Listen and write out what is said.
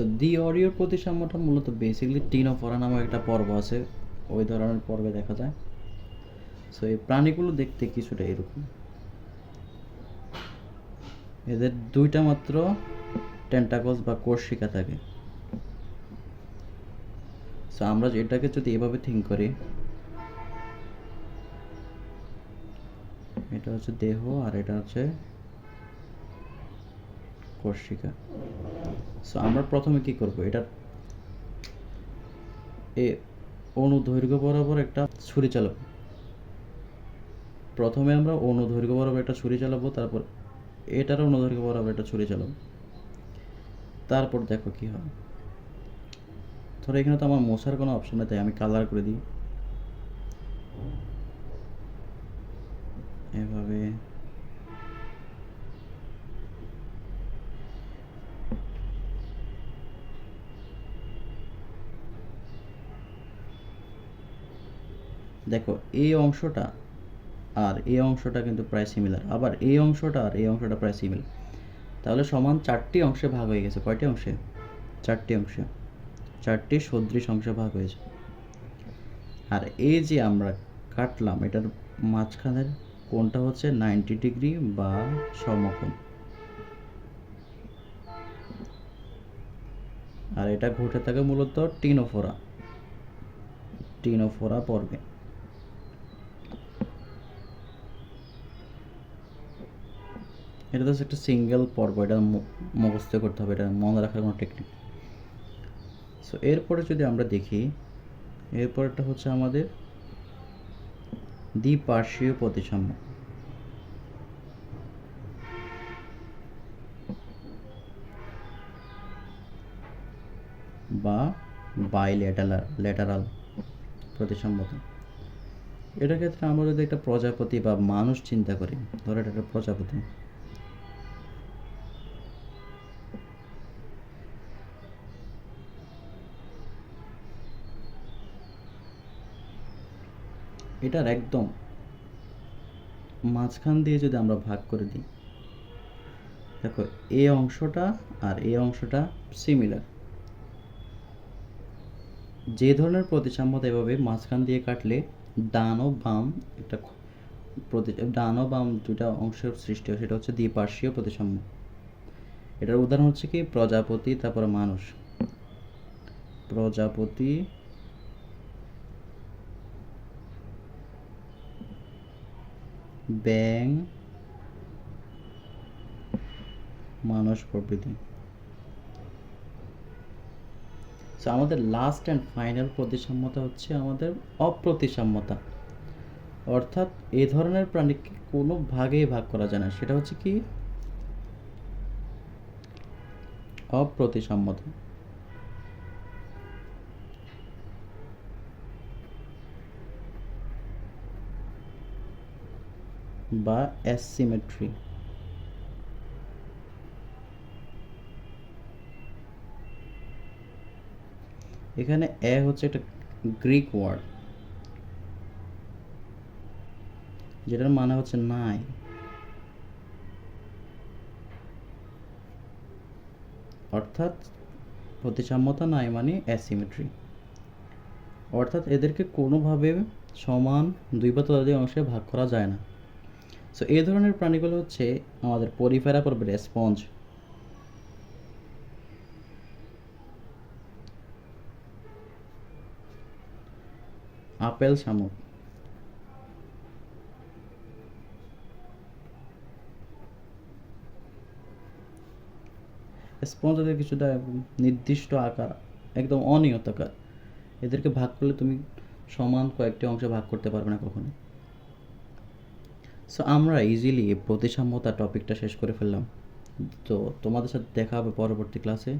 So দি অডিওর প্রতিসাম্যটা মূলত basically tin of অরা নামে একটা পর্ব আছে। ওই ধরনের পর্বে দেখা যায়। সো এই প্রাণীগুলো দেখতে কিছুটা এরকম। এদের দুইটা মাত্র টেন্টাকলস বা কোর্শিকা থাকে। সো আমরা এটাকে যদি এভাবে থিঙ্ক করি, এটা হচ্ছে দেহ আর এটা হচ্ছে কোর্শিকা সো আমরা প্রথমে কি করব? এটা এ অনুদৈর্ঘ্য বরাবর একটা ছুরি চালাবো। প্রথমে আমরা অনুদৈর্ঘ্য বরাবর একটা ছুরি চালাবো, তারপর এটারও অনুদৈর্ঘ্য বরাবর একটা ছুরি চালাবো। তারপর দেখো কি হয়। ধরো এখানে তো আমার মশার কোনো অপশন নেই, তাই আমি কালার করে দিই। এভাবে দেখো এই অংশটা আর এই অংশটা কিন্তু প্রায় সিমিলার আবার এই অংশটা আর এই অংশটা প্রায় সিমিলার তাহলে সমান চারটি অংশে ভাগ হয়ে গেছে। কয়টি অংশে? চারটি অংশে। চারটি সদৃশ অংশে ভাগ হয়েছে। আর এই যে আমরা কাটলাম, এটার মাঝখানের কোনটা হচ্ছে নাইনটি ডিগ্রি বা সমকোণ। আর এটা ঘটে থাকে মূলত টিনোফোরা। টিনোফোরা পর্বে। এটা তো একটা সিঙ্গেল পর্ব, এটা মুখস্থ করতে হবে, এটা মনে রাখার কোনো টেকনিক সো এরপরে যদি আমরা দেখি এরপরটা হচ্ছে আমাদের দ্বিপার্শ্বীয় প্রতিসাম্য বা বাইলেটারাল লেটারাল প্রতিসাম্যতা এটার ক্ষেত্রে আমরা যদি একটা প্রজাপতি বা মানুষ চিন্তা করি, ধরো এটা একটা প্রজাপতি। এটার একদম মাঝখান দিয়ে যদি আমরা ভাগ করে দিই, দেখো এই অংশটা আর এই অংশটা সিমিলার যে ধরনের প্রতিসাম্যতা এভাবে মাঝখান দিয়ে কাটলে ডান ও বাম একটা প্রতি ডান ও বাম দুটা অংশের সৃষ্টি হয়, সেটা হচ্ছে দ্বিপার্শ্বীয় প্রতিসাম্য। এটার উদাহরণ হচ্ছে কি? প্রজাপতি, তারপরে মানুষ। প্রজাপতি ব্যাং মানুষ প্রভৃতি। সো আমাদের লাস্ট অ্যান্ড ফাইনাল প্রতিসাম্যতা হচ্ছে আমাদের অপ্রতিসাম্যতা। অর্থাৎ এই ধরনের প্রাণীকে কোনো ভাগেই ভাগ করা যায় না। সেটা হচ্ছে কি? অপ্রতিসাম্যতা। বা অ্যাসিমেট্রি এখানে এ হচ্ছে একটা গ্রিক ওয়ার্ড যেটার মানে হচ্ছে নাই। অর্থাৎ প্রতিসাম্যতা নাই মানে অ্যাসিমেট্রি অর্থাৎ এদেরকে কোনোভাবে সমান দুই বা ততোধিক অংশে ভাগ করা যায় না। সো এই ধরনের প্রাণীগুলো হচ্ছে আমাদের পরিফেরা পর্বের স্পঞ্জ আপেল শামুক। স্পঞ্জ এদের কিছুটা নির্দিষ্ট আকার, একদম অনিয়ত আকার এদেরকে ভাগ করলে তুমি সমান কয়েকটি অংশে ভাগ করতে পারবে না কখনো সো আমরা ইজিলি প্রতিসাম্যতা টপিকটা শেষ করে ফেললাম। তো তোমাদের সাথে দেখা হবে পরবর্তী ক্লাসে